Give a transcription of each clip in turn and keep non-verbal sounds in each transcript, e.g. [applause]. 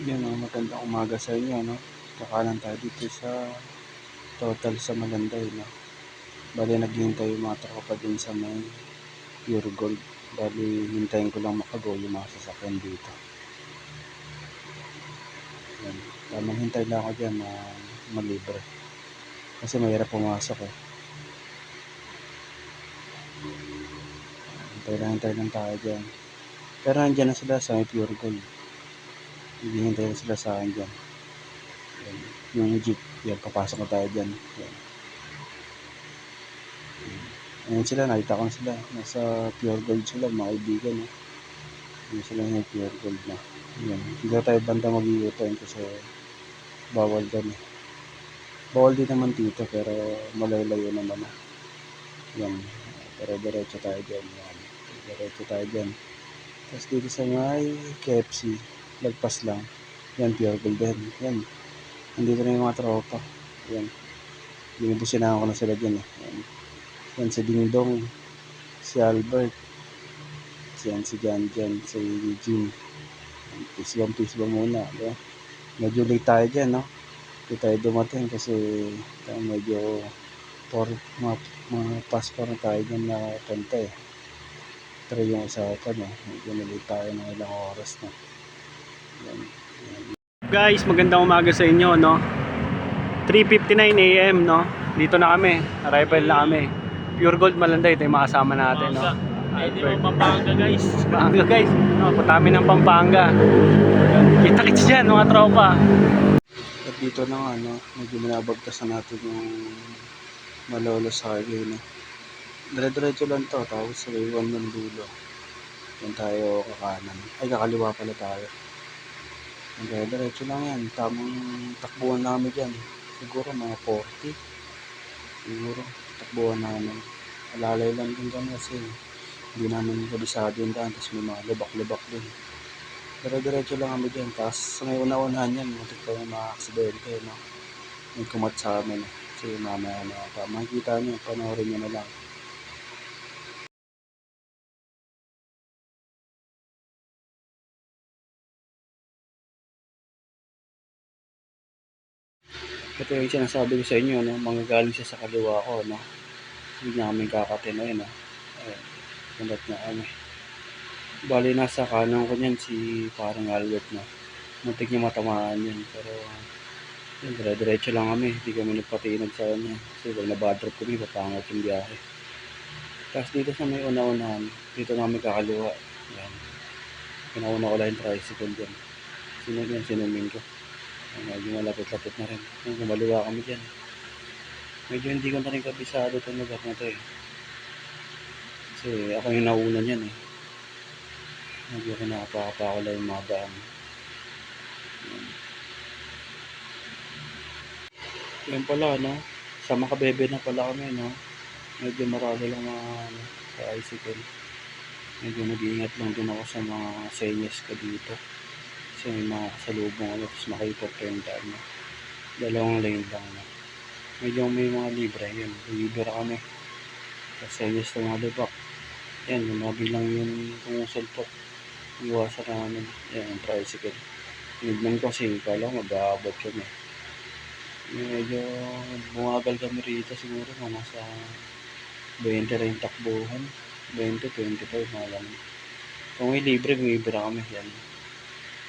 Yan o, magandang umaga sa inyo, no? Kakanan tayo dito sa Total sa Malanday, no? Bali, naghihintay yung mga tropa din sa may Pure Gold. Bali, hintayin ko lang makago yung mga sasakyan dito. Yan. Tamang hintay lang ako dyan na malibre. Kasi mahirap pumasok eh. Hintay lang, hintay lang tayo dyan. Pero nandyan na sila sa may Pure Gold. Hihintay na sila sa akin dyan. Yan. Yung jeep, yan, papasok na tayo dyan. Yan. Ayan sila, nakita ko na sila. Nasa Pure Gold sila, mga kaibigan. Eh. Ayan sila yung Pure Gold na. Yan. Dito tayo banda mag-iutan kasi bawal dyan eh. Bawal din naman dito pero malayo-layo naman na. Yan. Pero diretso tayo dyan. Yan. Diretso tayo dyan. Tapos dito sa may KFC, lagpas lang. Yan, Pure Gold din. Yan. Nandito na yung mga tropa. Yan. Binibusinahan ko na sila dyan eh. Yan. Yan si Dingdong, si Albert, yan si Jan Jan, si Eugene. Pisbang pisbang muna. Diba? Medyo late tayo dyan, no? Hindi tayo dumating kasi uh, medyo por, mga, mga passport na tayo dyan na punta eh. Pero yung usapan, eh. Medyo nalate tayo ng ilang oras na. Yan. Guys, magandang umaga sa inyo, no? 3.59 a.m., no? Dito na kami. Arrival na kami. Pure Gold Malanday, ito yung makasama natin, no? Pwede mo Pampanga guys. Pampanga guys, no, patami ng Pampanga. Kita kits dyan mga tropa. At dito na nga, no, medyo minabagtasan natin yung Malolos Highway, no. Dire-diretso lang to, tapos sa iwan ng dulo. Yan tayo kakanan. Ay, kakaliwa pala tayo. Dire-diretso lang yan. Tamang takbuhan namin dyan. Siguro mga 40. Siguro, takbuhan namin. Alalay lang din kami kasi hindi namin kabisado yung daan tapos may mga lubak-lubak din pero diretso lang kami dyan tapos sa may una-unahan yan mutik pa yung mga aksidente no? may kumat sa amin kasi mamaya na pa makikita nyo panoorin nyo na lang ito yung sinasabi ko sa inyo no? manggagaling siya sa kaliwa ko no? hindi namin kakatinoy no? Ayan. Kulat na kami. Bali, nasa kanan ko niyan si parang Albert na. Muntik niya matamaan yun. Pero, yun, dire-diretso lang kami. Hindi kami nagpatinag sa kanya. Kasi pag nabadrop kami, papangat yung biyahe. Tapos dito sa may una-unahan, dito namin kakaliwa. Yan. Pinauna ko lang yung tricycle dyan. Sino yan? Sinumin ko. Yan, medyo malapit-lapit na rin. Yung kumaliwa kami dyan. Medyo hindi ko na rin kabisado itong lugar na to eh. Kasi ako yung nauna niyan eh. Medyo kinakapaka ko lang yung mga daan. Yan. Yan pala, no? Sa makabebe na pala kami, no? Medyo marami lang mga ano, sa bicycle. Medyo nag-iingat lang din ako sa mga senyas ko dito. Kasi may mga kasalubong ako, tapos makipot ko yung daan, no? Dalawang lane lang, no? Medyo may mga libre, yun. Libre kami. Kasi senyas ng mga lubak. Yan, yung mga bilang yung tumusulpot. Iwasan namin. Yan, yung tricycle. Tinignan kasi kala ko mag-aabot kami. Medyo bumagal kami rito siguro mga nasa 20 rin takbuhan. 20, 25, mga ganun. Kung may libre, bumibira kami. Yan.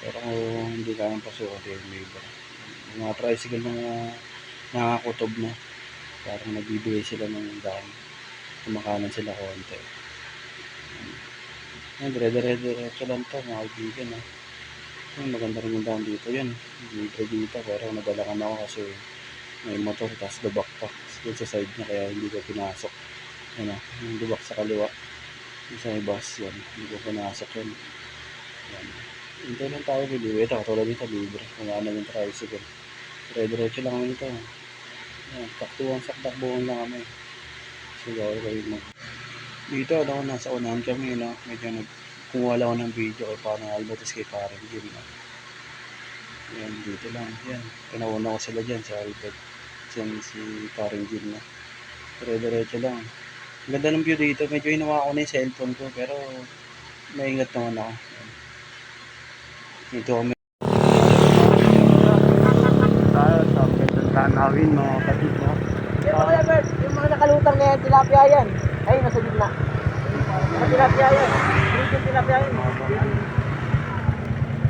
Pero hindi kayang pasuot, yung. Yung mga tricycle na nakakutob na. Parang nagbibigay sila ng daan. Kumakanan sila konti. Yan, dire-diretso lang to, mga kaibigan. Ha. Yan, maganda rin yung daan dito. Yan, libre dito. Pero nadalakan ako kasi may motor, tapos lubak pa. Doon sa side niya, kaya hindi ko pinasok. Ha, yung lubak sa kaliwa. Yung sa bus, yan. Hindi ko pinasok yun. Yan. Hintay lang tayo biliw. Ito, katulad dito, libre. Kung ano yung tricycle. Dire-diretso lang ito. Yan, taktuhan sa takbuhan lang kami. Siguro kayo mo. Dito, ano, nasa unahan kami, no? Medyo nag kumuha lang ako ng video kay parang Albert tapos kay parang Jim, no? Yan, dito lang. Yan. Pinauna ko sila dyan, si Albert. Yan, si parang Jim, no? Dire-diretso lang. Ang ganda ng view dito. Medyo hinawa ko na yung cellphone ko, pero maingat naman ako. Medyo kami. Tayo sa Quezon Tanawin mga kapatid mo. Yung mga, labert, yung mga nakalutang na yan, tilapia yan. Ay, nasa gitna. Mga tilapia yan. Hindi yung tilapia yan. Pwede na tilapia yan.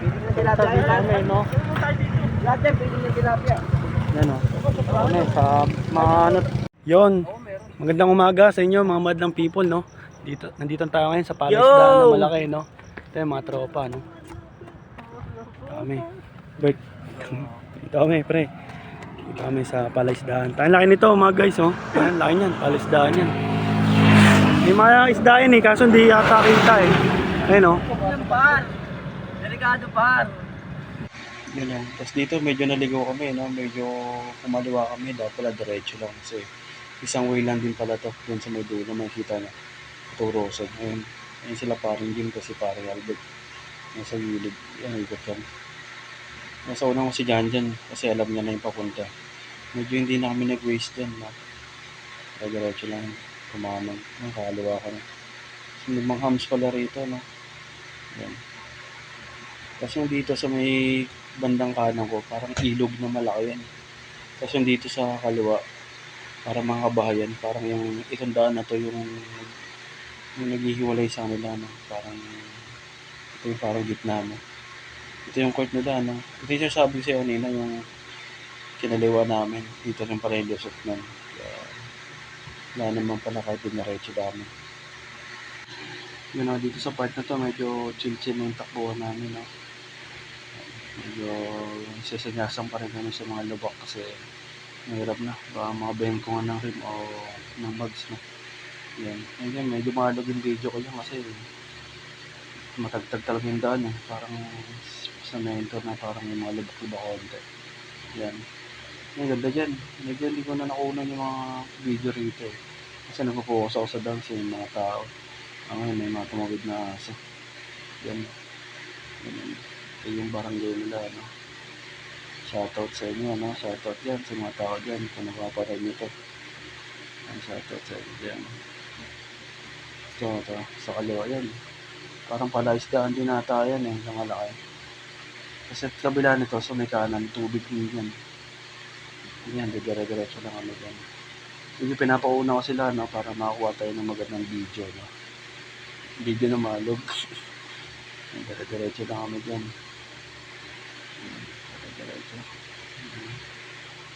Pwede na tilapia Lahat yan, pwede na tilapia. Yan o. Sa mga ano. Yun. Magandang umaga sa inyo mga madlang people, no? Dito, nandito tayo ngayon sa Palace Yo! Down na malaki, no? Ito yung mga tropa, no? Kami. Bert. Dito kami, pre. Dito kami sa palaisdaan. Tayo laki nito, mga guys, oh. Ayan, laki niyan. Palaisdaan yan. May mga isda yan eh, kaso hindi yata kita eh. Ayun, oh. Yung par. Delikado par. Yun lang. Tapos dito medyo naligo kami, no? Medyo kumaliwa kami. Dapat pala diretso lang kasi isang way lang din pala to. Doon sa may dulo, makikita na. Turosan. Ayun. Ayun sila paring Jim kasi paring Albert. Nasa gilid. Yan, ikot kami. Nasa unang ko si Jan Jan kasi alam niya na yung papunta. Medyo hindi na kami nag-waste dyan, no? Kaya diretso lang. Kumamang. Ang kaliwa ka na. So, mga hams pala rito, no? Yan. Tapos yung dito sa may bandang kanan ko, parang ilog na malaki yan. Tapos yung dito sa kaliwa, parang mga kabahayan, parang yung itong daan na to yung, yung naghihiwalay sa kanila, no? Parang, ito yung parang gitna, no? Ito yung court nila, no? Ito yung sabi sa'yo kanina, yung kinaliwa namin. Dito rin pala yung lusot nun. Wala naman pala kahit dinaretso namin. Yun know, dito sa part na to, medyo chill-chill na yung takbuhan namin, no? medyo sisanyasan pa rin kami sa mga lubak kasi mahirap na. Baka mga bengko nga ng rim o ng bags na. Yan. Yan, medyo malog yung video ko yan kasi matagtag talaga yung daan eh. Parang sa mentor na parang yung mga lubak-lubak konti. Yan. Ang ganda dyan. Medyo hindi ko na nakunan yung mga video rito eh. Kasi nagpo-focus ako sa dance yung mga tao. Ah, ngayon may mga tumawid na aso. Yan. Yan. Ito yung barangay nila, ano. Shoutout sa inyo, ano. Shoutout yan sa mga tao dyan kung napapanood nyo to. Yan, shoutout sa inyo dyan. Ito, ito. Sa kaliwa yan. Parang palaisdaan din nata yan eh, sa malaki. Kasi at kabila nito, sa may kanan, tubig din yan. Yan, dire-diretso lang kami dyan. Hindi pinapauna ko sila, no, para makakuha tayo ng magandang video, no. Video na malog. [laughs] Dire-diretso lang kami dyan. Yan, Dire-diretso.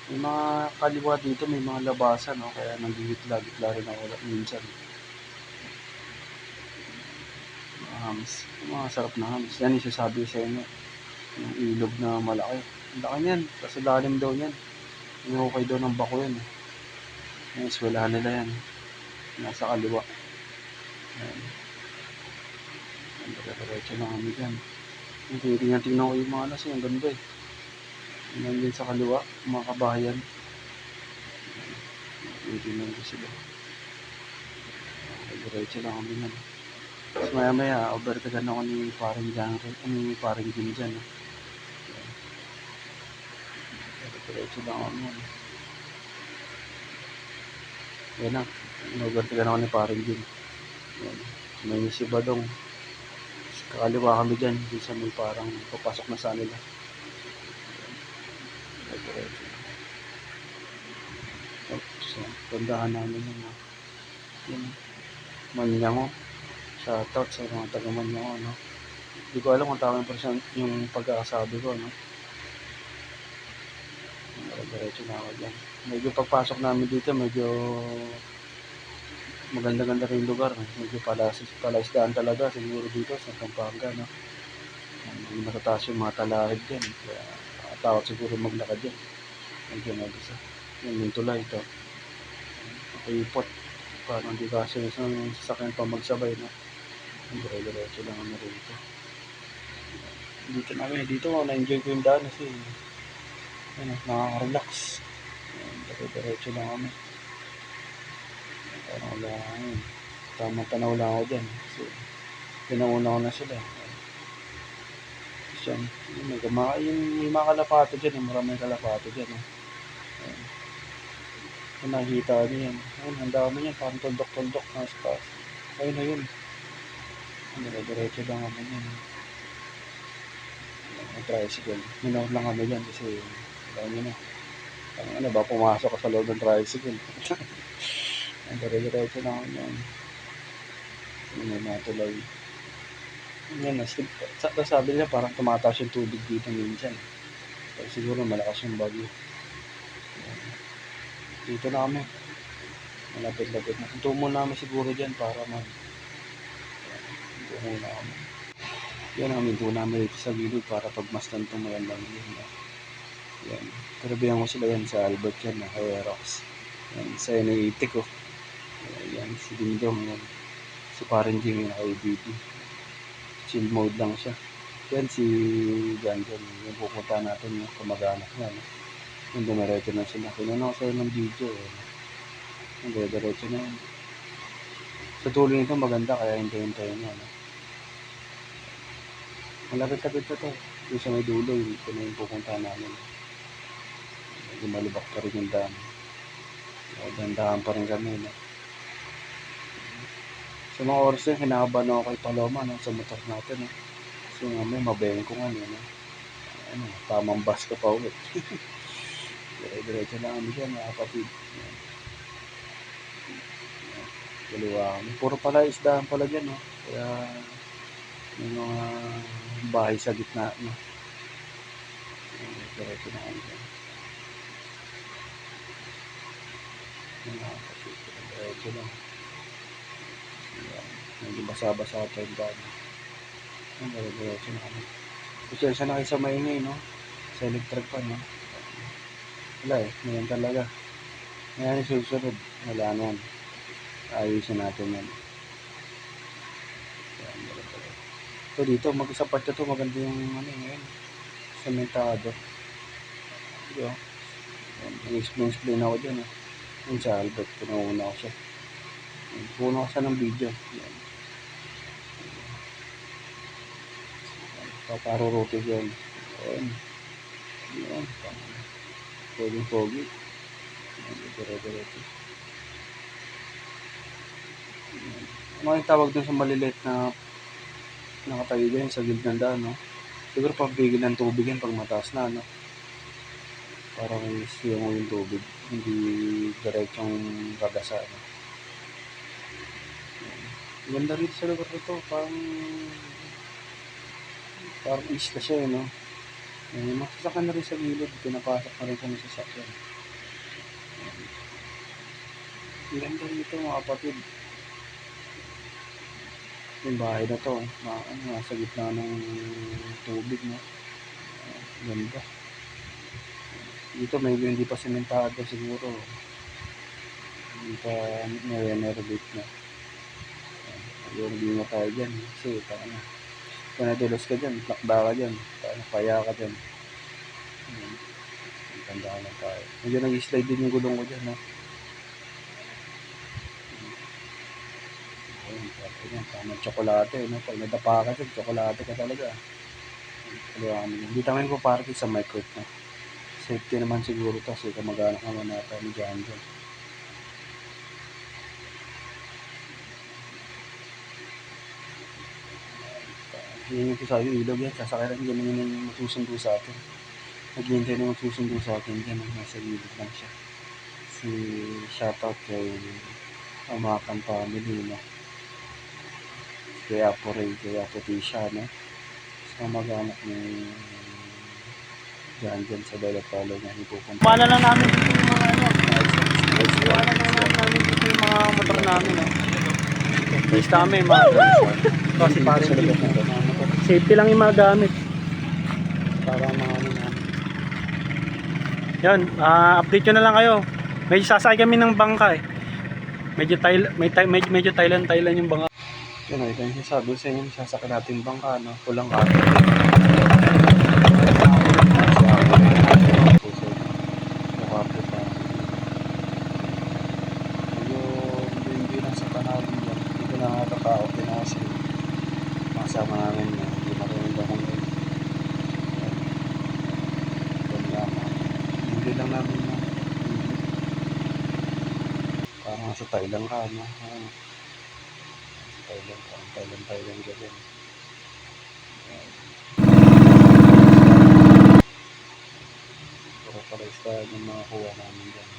May mga kaliwa dito, may mga labasan, no, kaya nandihitla-gitla rin ako minsan. Mga hams. Mga sarap na hams. Yan, isasabi ko sa inyo. Yung ilog na malaki. Ang laki niyan. Kasi lalim daw niyan. Yung okay daw ng bako yan. Yung eskwelahan nila yan. Nasa kaliwa. Yan. Yan, Diretso lang kami dyan. Yung tinitingnan tingnan ko yung mga alas, yung ganda eh. Yan din sa kaliwa, mga kabahayan. Tinitingnan ko sila. Diretso lang kami yan. Tapos maya maya, overtagan ako ni paring Jan, ni paring Jim dyan. Yan. Diretso lang kami yan. Yan na. Overtagan ako ni paring Jim. Yan. May si Badong. Kakaliwa kami dyan. Di sa may parang papasok na sa nila. Diretso. Oops. So, tandahan namin yun. ah. Yan. Manyango. Shoutout sa mga taga Manyango. No? Hindi ko alam kung tamang percent yung pagkakasabi ko. No? Diretso na ako dyan. Medyo pagpasok namin dito, medyo maganda-ganda yung lugar. eh. Medyo palas, palaisdaan talaga siguro dito sa Pampanga. No? Hindi matataas yung mga talahid dyan. Kaya tawag siguro maglakad dyan. Medyo mag-isa. Yung tulay ito. Ipot. Parang hindi kasi isang sasakyan pa magsabay. No? Dire-diretso lang kami rito. Dito na kami. Dito na-enjoy ko yung daan kasi ano, nakaka-relax. Dire-diretso lang kami. Parang wala yun. Tamang tanaw lang ako dyan. Kasi pinauna ko na sila. Tapos yan, yun, may, gama, yung, may mga kalapato dyan. Yung maraming kalapato dyan. Eh. Kung nakikita niyo yan. Ayun, ang dami yan. Parang tundok-tundok na sa taas. Ayun na yun. Dire-diretso lang kami yan. Ang tricycle. Minahon lang kami dyan kasi alam nyo na. Ang ano ba, pumasok ka sa loob ng tricycle. [laughs] Ang dire-diretso na ako yan. Ano na tuloy. Yan, sabi nila parang tumataas yung tubig dito minsan. Pero siguro malakas yung bagyo. Yan. Dito na kami. Malapit-lapit na. Tunto muna kami siguro dyan para mag... Muna kami. Yan ang minto namin dito sa gilid para pagmasdan itong magandang yun. Yan. Karabihan ko sila yan sa Albert yan na Aerox. Yan. Sa N80 ko. Yan. Si Dingdong yan. Si Parang Jimmy na IBD. Chill mode lang siya. Yan si John. Yung pupunta natin yung kamag-anak niya. No? Yung dumiretso na sila. Kinuna ko sa'yo ng video. Eh. Yung diretso na yun. Sa tuloy nito maganda kaya hintayin-hintayin niya. No? Malapit-lapit na to. Yung sa may dulo, ito na yung pupunta namin. Medyo malubak pa rin yung dam. So, dandahan pa rin kami. No? Sa mga oras na, kinakabahan ako kay Paloma no? sa motor natin. No? Kasi nga may mabengko nga no? Ano, tamang bus ka pa ulit. [laughs] Dire-diretso na kami dyan, mga kapatid. Dalawa kami. Puro pala isdahan pala dyan, no? Kaya may mga bahay sa gitna, dyan. Yan, mga kapatid. Diretso lang. Yan. Medyo basa-basa ito yung. Yan, diretso na kami. Pasensya na kayo sa maingay, no? Sa electric pan, no? Wala eh, ngayon talaga. Ngayon susunod, wala na yan. Ayusin natin. Yan, So dito, mag-isapat na to, maganda yung ano eh, ngayon. Sementado. Dito, explain-explain ako dyan eh. Yun sa Albert, pinuuna ko siya. Puno ko siya ng video. Yan. Paparuruti yan. Yan. Yan. Pwedeng pogi. Yan. Ano yung tawag dun sa maliliit na nakatayo dyan sa gilid ng daan, no? Siguro pabigil ng tubig yan pag mataas na, no? Parang siya mo yung tubig. Hindi diretsong kagasa, no? Ganda rito sa lugar nito. Parang parang isla siya, eh, no? May masasakyan na rin sa gilid, pinapasok na rin sa sakyan. Ang ganda rito mga kapatid. Yung bahay na to, na, ano, nasa gitna ng tubig, no? Ganda. Dito medyo hindi pa sementado siguro. Hindi pa nire-renovate na. Ayun, hindi na tayo dyan. Kasi, paano, kung nadulas ka dyan, lakda ka dyan, paano, paya ka dyan. Tandaan lang tayo. Medyo nag-slide din yung gulong ko dyan, no? Ayun, tapos yan, tamang tsokolate, no? Pag nadapa ka dyan, tsokolate ka talaga. Kami dyan. Dito kami po parking sa microwave, no? Safety naman siguro to, kasi kamag-anak naman natin ni John dyan. Yun yung sabi, ilog yan, sasakay rin yan yung masusundo sa atin. Naghihintay na magsusundo sa atin dyan, nasa gilid lang siya. Si shoutout kay Amakan Family, no? Kay Apo Ray, kay Apo Tisha, no? Sa mag-anak ni dyan dyan sa Dalapalo na ipupunta. Kumala lang namin dito yung mga ano. Kumala lang namin dito yung mga motor namin. No? Base namin mga Kasi para sa labas na Safety lang yung mga gamit. para mga ano na. Yan, ah, update ko na lang kayo. Medyo sasakay kami ng bangka eh. Medyo Thailand, medyo Thailand, Thailand yung bangka. Yun o, ito yung sasabi sa inyo, sasakyan natin bangka, no? Pulang ka. sa yan. Masama namin na hindi marunong ako ngayon. Yan lamang. Hindi lang namin na. Parang nasa Thailand ka, no? Ah. Thailand, parang Thailand, Thailand ka din. Ayan. Puro pala isda yung mga kuha namin dyan.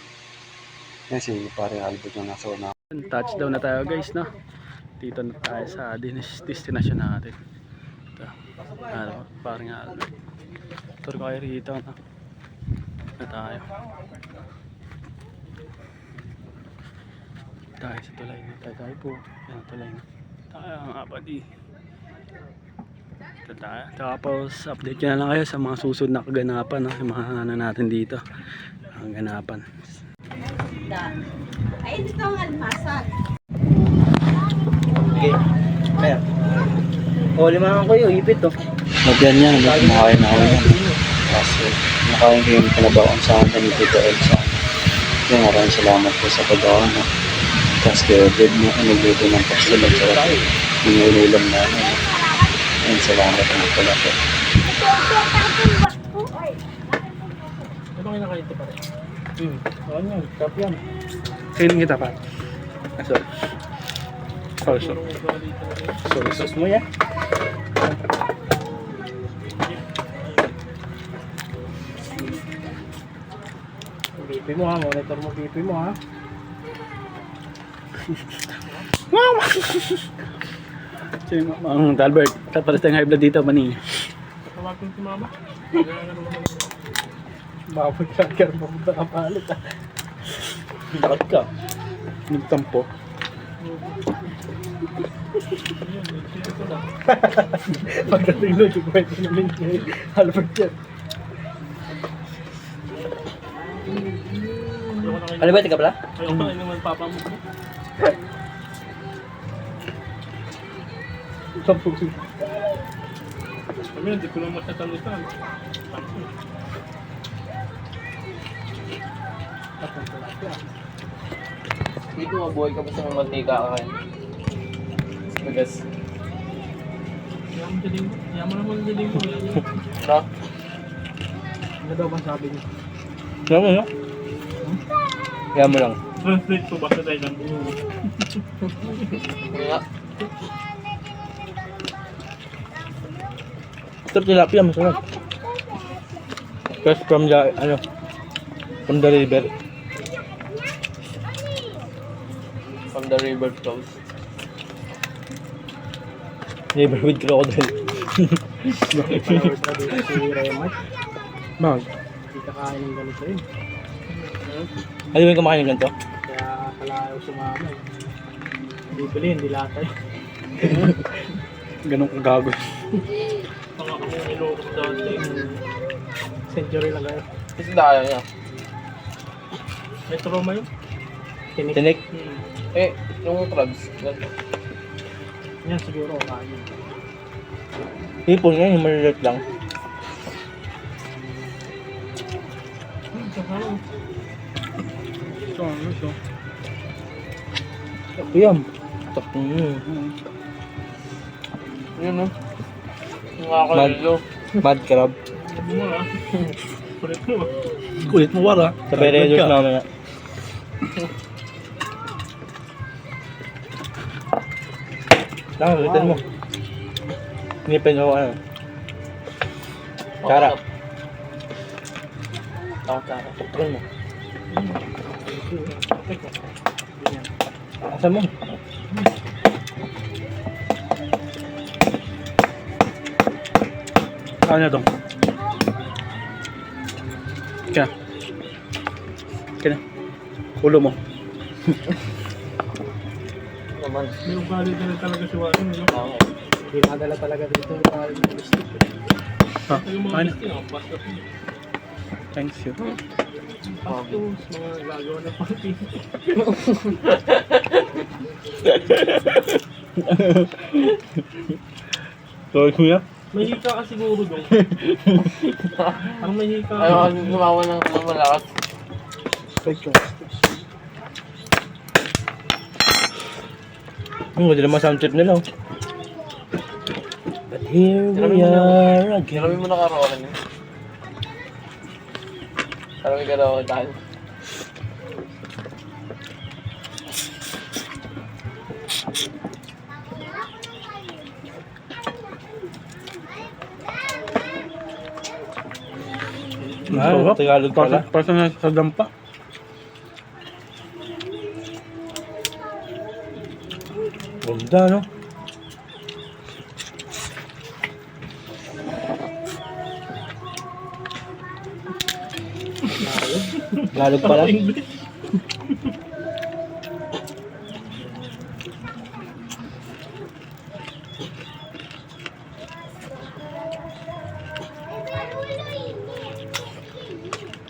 Yan si pare Albert yung nasa una. Touchdown na tayo guys, no? Dito na tayo sa destination natin. Ito. Ano, parang Albert. Tour kayo rito, no? Na tayo. Tayo sa tulay na tayo, tayo po. Yan, tulay na. Tayo mga kapatid. Ito tayo. Tapos, update ko na lang kayo sa mga susunod na kaganapan, no? Yung mga ano natin dito. Ang ganapan. Ay, ito ang almasag. Okay. Kaya. O, limangan ko yung ipit to. Nagyan yan, kumakain na ako yan. Kasi nakain ko yung pinabawang sa akin ni Tito Elsa. Yung maraming salamat po sa pagawang no? Tapos Deb mo, nagluto ng pastel at sarap. Yung ulam namin. Ayun, salamat po pala po. Ano kayo nakalito pa rin? Hmm. Oo yan. Sarap yan. Kainin kita pa. Ah, sorry. Sorry, sorry. Sus mo yan. BP mo ha. Monitor mo BP mo ha. Si Mang Albert, tapalas tayong high blood dito, mani. Tawagin si mama. Mabot ka ka rin papunta ka palit ha. Bakit ka? Nagtampo. Pagdating nun, yung kwento namin kay Albert yan. Ano ba, tika pala? Ayaw pa rin naman papa mo. Sampu. Kami, hindi ko lang masasalutan. Hindi ko mabuhay ka basta may mantika ka kayo. Bagas. Kaya mo dilim. Kaya mo naman dilim mo. No? Ano daw bang sabi mo, no? Kaya mo lang. Translate ko basta tayo lang. Kaya Ito tilapia, masarap. Fresh from the, ano, from the river. From the river flows. River with crocodile. Bag. Hindi kakain ng ganito yun. Ano yung kumakain ng ganito? Kaya pala ayaw sumama eh. Hindi pili, hindi lata eh. Ganun kagago. Panga kami nilokos dati. Century lang kayo. Kasi tayo niya. May trauma yun. Tinik. Tinik? Eh, yung crabs. ganito. Yan siguro kain. Hipon nga, yung malilit lang. Ito, ano ito? Ito yan. Mm. Yun, no? Nakakalilo. Mad crab. Ah. [laughs] Kulit mo. Kulit mo wara. Sa Beredos namin nga. [laughs] Lang, ulitin mo. Nipin ko ano. Tara. Ako, tara. Tuktukin mo. Asa mo? Ano na itong? Kaya. Kaya. Ulo mo. [laughs] Naman. May ugali na talaga si Warren. Ano? Ako. Hindi nakadala talaga dito yung mga. Ha? Yung mga Ano? listing ah. Basta Thanks you. pastos, mga gagawa ng party. [laughs] Sorry kuya. May hika ka siguro doon. [laughs] Ang may hika ka. Ayaw kasi gumawa ng malakas. Hmm, hindi naman sound trip nila. oh. But here we are again. Tiramin mo na karoon yun. Tiramin ka daw dahil. Ah, Tagalog pala. Pasa na sa dampa. Ganda, no? Tagalog pala.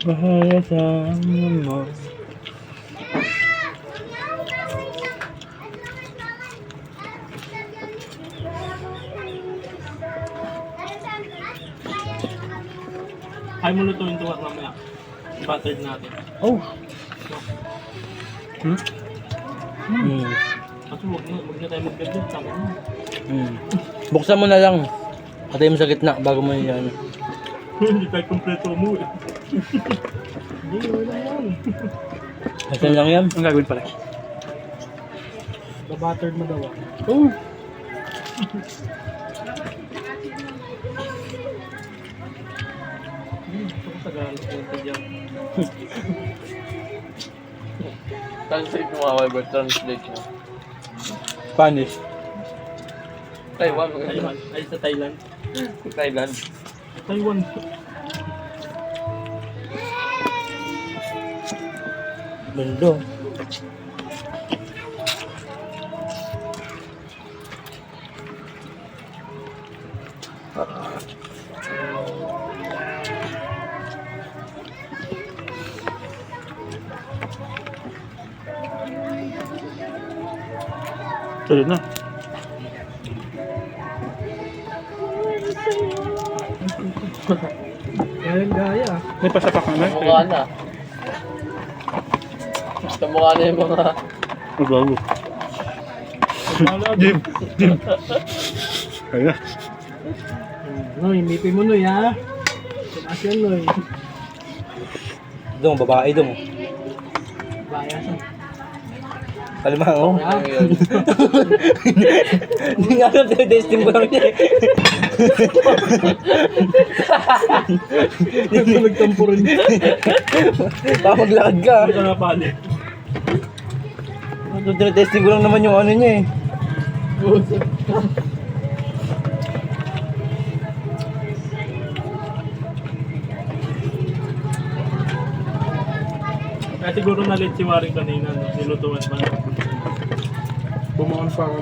Bahala sa mo. Ay mo lutuin ito at mamaya. Buttered natin. Oh. Hmm? Hmm. Kasi huwag na, huwag na tayo mag-gadget. Tama na. Hmm. Buksan mo na lang. Patay mo sa gitna bago mo yan. [laughs] Hindi tayo kompleto mo eh. Hindi, wala yan. Asan lang yan? Ang gagawin pala. Ba-buttered mo daw ah. Oh. Translate mo mga Albert, translate mo. Spanish. Taiwan, Taiwan. Ay, sa Thailand. Thailand. Taiwan. Mundo. Tuloy na. Gaya gaya. May pasapak na. Mukha na. Sa mukha na yung mga... Ang gago. Jim. Jim. Kaya. No, imipin mo Noy ha. Tumaas yan Noy. Dong, babae dong. Bayasan. Kalimango. Ano yun? [laughs] Hindi nga alam, testing ko lang siya. eh. Nagtampo rin. Baka maglakad ka. Hindi ka napali. Testing ko lang naman yung ano niya eh. Siguro nalit si Waring kanina. no? Nilutuan pa. Bumangon pa ako.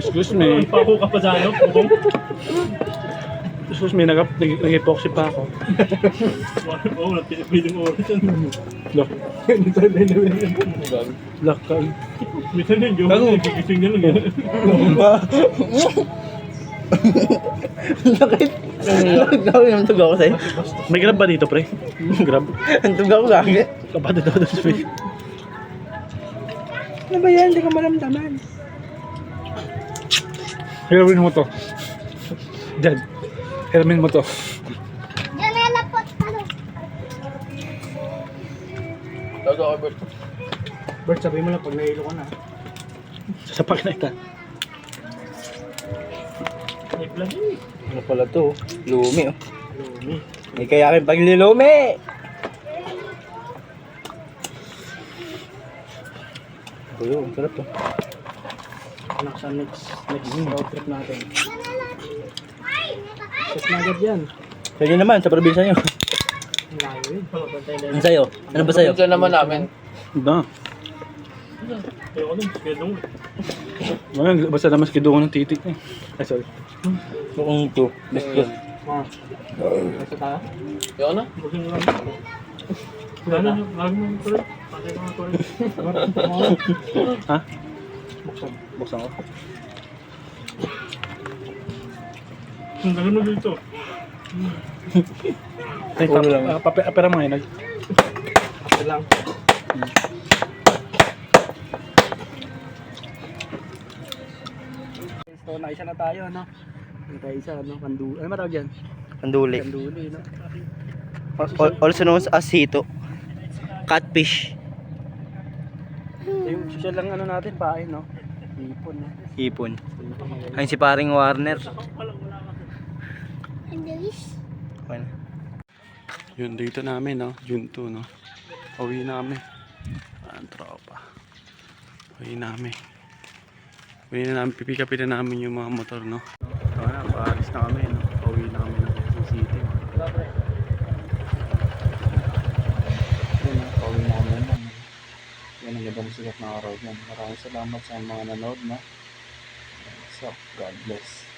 Excuse me. Pako ka pa sa ano? Pukong. Excuse me, nag- nag- nag-epoxy pa ako. Pa. Wala pinipiling oras yan. Yan. Look. ka. Minsan yun, yung gigising niya lang. eh. [laughs] Sakit. Sakit ako yung tug ako sa'yo. May grab ba dito, pre? grab. Ang tug ako lagi. Kapatid ako doon sa pre. Ano ba yan? Hindi ko maramdaman. Hiramin mo to. Diyan. Hiramin mo to. Tago Albert. Bert, sabi mo lang pag nahilo ka na. Sasapak na ita. May vlog eh. Ano pala to? Lumi oh. Lumi. May kayakin paglilumi. Uy, ang sarap to. Anak sa next, next road trip natin. Tapos na agad yan. Sa inyo naman, sa probinsya nyo. Ang layo Ano sa'yo? Ano ba sa'yo? Ito naman namin. Na. Ayoko nun, nung Ngayon, basta naman sa kidungan ng titik eh. Ay, sorry. Mukhang to. Biscuit. Ah. Basta tayo? Yun na? Buksin mo lang. Wala na, lagi mo ito rin. Patay ka nga ito rin. Ha? Buksan. Buksan ko. Ang gano'n mo dito. Ay, Ulo lang. pap- ah, apera mo ngayon. Ito lang. So, naisa na tayo, ano? Nakaisa, ano? Kandu... Ano matawag yan? Panduli. Kanduli, no? Also known as hito. Catfish. Yung social lang ano natin, pain, no? Ipon, no? Hipon. Ayun si paring Warner. Na. Yun, dito namin, no? June 2, no? Uwi namin. Ang tropa. Uwi namin. Uwi na namin, pipikapin na namin yung mga motor, no? So, na, paalis na kami, no? Uwi na kami ng Quezon City. Yun, pauwi namin. Yan ang ganda sikat na araw yan. Maraming salamat sa mga nanood, no? So, God bless.